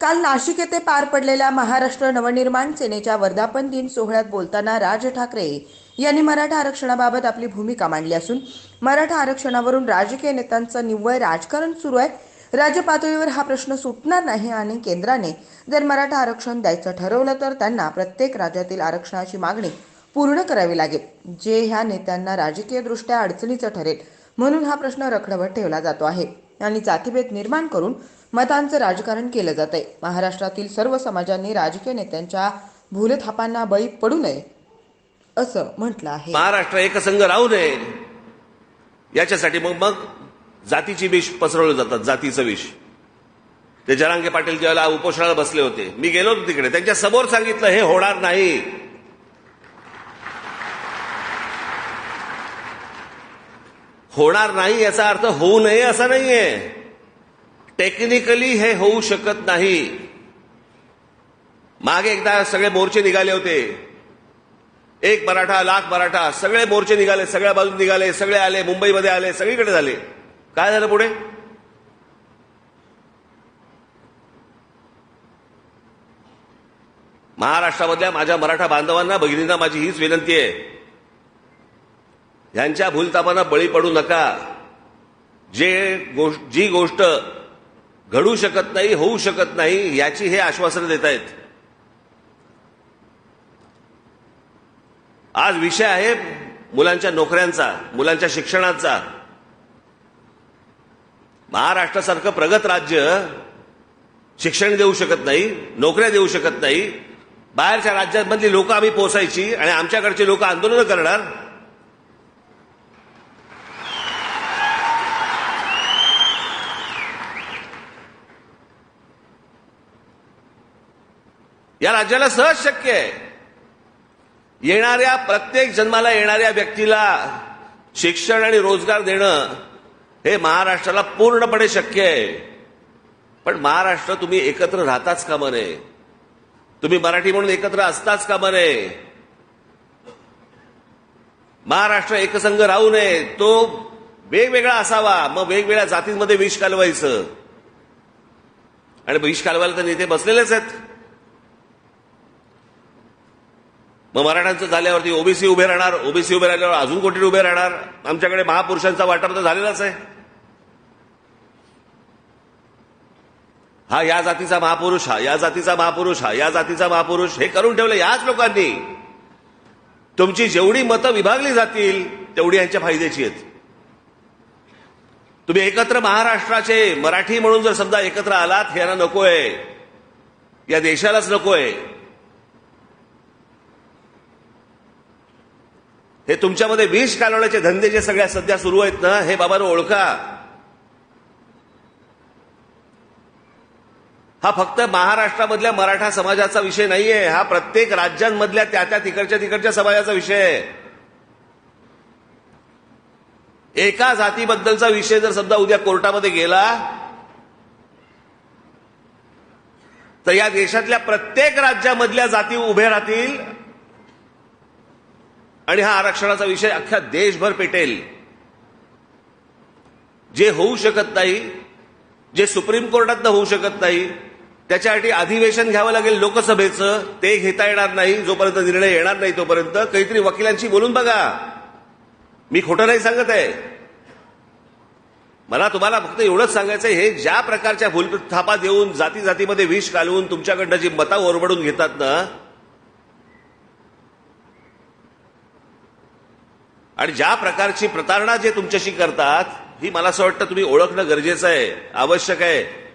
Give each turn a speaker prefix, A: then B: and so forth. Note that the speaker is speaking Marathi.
A: काल नाशिक येथे पार पडलेल्या महाराष्ट्र नवनिर्माण सेनेच्या वर्धापन दिन सोहळ्यात बोलताना राज ठाकरे यांनी मराठा आरक्षणाबाबत आपली भूमिका मांडली असून मराठा आरक्षणावरून राजकीय नेत्यांचं निव्वळ राजकारण सुरू आहे. राज्य पातळीवर हा प्रश्न सुटणार नाही आणि केंद्राने जर मराठा आरक्षण द्यायचं ठरवलं तर त्यांना प्रत्येक राज्यातील आरक्षणाची मागणी पूर्ण करावी लागेल जे ह्या नेत्यांना राजकीयदृष्ट्या अडचणीचं ठरेल म्हणून हा प्रश्न रखडवत ठेवला जातो आहे. आणि जातीभेद निर्माण करून मतांचं राजकारण केलं जात आहे महाराष्ट्रातील सर्व समाजांनी राजकीय नेत्यांच्या भूलथापांना बळी पडू नये असं म्हटलं आहे.
B: महाराष्ट्र एकसंघ राहू नये. याच्यासाठी मग मग जातीची विष पसरवलं जातात जातीचं विष. ते जरांगे पाटील ज्यावेळेला उपोषणाला बसले होते. मी गेलो होतो तिकडे. त्यांच्यासमोर सांगितलं हे होणार नाही. होणार नाही याचा अर्थ होऊ नये असा नाहीये. टेक्निकली हे होऊ शकत नाही. मागे एकदा सगळे मोर्चे निघाले होते. एक मराठा लाख मराठा सगळे मोर्चे निघाले सगळ्या बाजून निघाले सगळे आले मुंबईमध्ये आले सगळीकडे झाले. काय झालं पुढे? महाराष्ट्रामधल्या माझ्या मराठा बांधवांना भगिनींना माझी हीच विनंती आहे. यांच्या भूलतापांना बळी पडू नका. जे गोष्ट जी गोष्ट घडू शकत नाही होऊ शकत नाही याची हे आश्वासन देत आहेत आज विषय आहे मुलांच्या नोकऱ्यांचा मुलांच्या शिक्षणाचा. महाराष्ट्रासारखं प्रगत राज्य शिक्षण देऊ शकत नाही नोकऱ्या देऊ शकत नाही. बाहेरच्या राज्यांमधली लोक आम्ही पोचायची आणि आमच्याकडचे लोक आंदोलन करणार. या राज्याला सहज शक्य आहे. येणाऱ्या प्रत्येक जन्माला येणाऱ्या व्यक्तीला शिक्षण आणि रोजगार देणं हे महाराष्ट्राला पूर्णपणे शक्य आहे. पण महाराष्ट्र तुम्ही एकत्र राहताच का नये तुम्ही मराठी म्हणून एकत्र असताच का नये महाराष्ट्र एकसंघ राहू नये तो वेगवेगळा असावा मग वेगवेगळ्या जातींमध्ये विष कालवायचं. आणि विष कालवायला तर नेते बसलेलेच आहेत. मग मराठ्यांचं झाल्यावरती ओबीसी उभे राहणार ओबीसी उभे राहिल्यावर अजून कोटी उभे राहणार? आमच्याकडे महापुरुषांचा वाटप तर झालेलाच आहे. हा या जातीचा महापुरुष हा या जातीचा महापुरुष हा या जातीचा महापुरुष हे करून ठेवलं याच लोकांनी. तुमची जेवढी मतं विभागली जातील तेवढी यांच्या फायद्याची आहेत. तुम्ही एकत्र महाराष्ट्राचे मराठी म्हणून जर समजा एकत्र आलात हे यांना नकोय. या देशालाच नकोय. हे तुमच्यामध्ये विष कालवण्याचे धंदे जे सगळ्या सध्या सुरू आहेत ना हे बाबांनो ओळखा. हा फक्त महाराष्ट्रामधल्या मराठा समाजाचा विषय नाहीये हा प्रत्येक राज्यांमधल्या त्या त्या तिकडच्या तिकडच्या समाजाचा विषय आहे. एका जातीबद्दलचा विषय जर समजा उद्या कोर्टामध्ये गेला तर या देशातल्या प्रत्येक राज्यामधल्या जाती उभे राहतील आणि हा आरक्षणाचा विषय अख्ख्या देशभर पेटेल. जे होऊ शकत नाही जे सुप्रीम कोर्टात होऊ शकत नाही त्याच्यासाठी अधिवेशन घ्यावं लागेल लोकसभेचं ते घेता येणार नाही जोपर्यंत निर्णय येणार नाही तोपर्यंत. काहीतरी वकिलांशी बोलून बघा. मी खोटं नाही सांगत आहे. मला तुम्हाला फक्त एवढंच सांगायचं आहे, हे ज्या प्रकारच्या भूलथापा देऊन जाती जातीमध्ये विष घालवून तुमच्याकडनं जी मता ओरबडून घेतात ना आणि ज्या प्रकारची प्रतारणा जे तुमच्याशी करतात ही मला असं वाटतं तुम्ही ओळखणं गरजेचं आहे आवश्यक आहे.